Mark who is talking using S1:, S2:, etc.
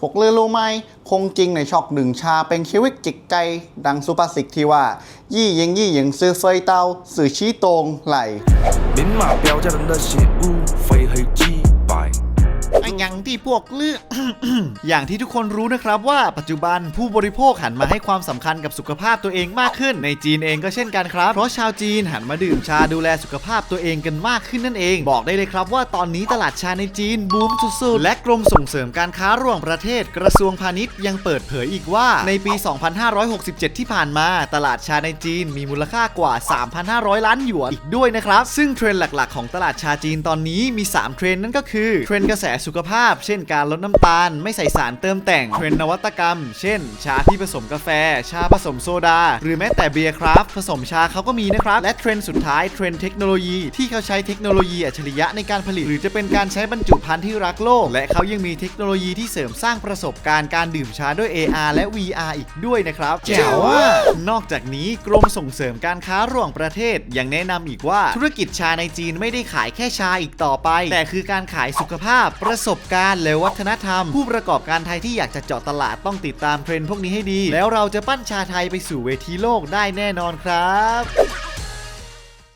S1: พวกเรือรู้ไหมคงจริงในช็อกหนึ่งชาเป็นชีวิตจิตใจ ดังสุภาษิตที่ว่า ยี่ยิงยี่ยิงซื้อเฟยเตาสื่อชี้ตรงไหล
S2: อย่างที่พวกเลือก อย่างที่ทุกคนรู้นะครับว่าปัจจุบันผู้บริโภคหันมาให้ความสำคัญกับสุขภาพตัวเองมากขึ้น ในจีนเองก็เช่นกันครับ เพราะชาวจีนหันมาดื่มชาดูแลสุขภาพตัวเองกันมากขึ้นนั่นเอง บอกได้เลยครับว่าตอนนี้ตลาดชาในจีนบูมสุดๆและกรมส่งเสริมการค้าระหว่างประเทศกระทรวงพาณิชย์ยังเปิดเผยอีกว่าในปี 2567 ที่ผ่านมา ตลาดชาในจีนมีมูลค่ากว่า 3,500 ล้านหยวนอีกด้วยนะครับ ซึ่งเทรนด์หลักๆ ของตลาดชาจีนตอนนี้มี 3 เทรนด์นั่นก็คือเทรนด์กระแสสุขภาพ เช่นการลดน้ำตาล ไม่ใส่สารเติมแต่งเทรนด์นวัตกรรม เช่น ชาที่ผสมกาแฟ ชาผสมโซดา หรือแม้แต่เบียร์คราฟต์ผสมชาเขาก็มีนะครับ และเทรนด์สุดท้ายเทรนด์เทคโนโลยีที่เขาใช้เทคโนโลยีอัจฉริยะในการผลิต หรือจะเป็นการใช้บรรจุภัณฑ์ที่รักโลก และเขายังมีเทคโนโลยีที่เสริมสร้างประสบการณ์การดื่มชาด้วย AR และ VR อีกด้วยนะครับแจ๋วอะนอกจากนี้กรมส่งเสริมการค้าระหว่างประเทศยังแนะนำอีกว่าธุรกิจชาในจีนไม่ได้ขายแค่ชาอีกต่อไป แต่คือการขายสุขภาพประสบการณ์และวัฒนธรรม ผู้ประกอบการไทยที่อยากจะเจาะตลาดต้องติดตามเทรนด์พวกนี้ให้ดี แล้วเราจะปั้นชาไทยไปสู่เวทีโลกได้แน่นอนครับ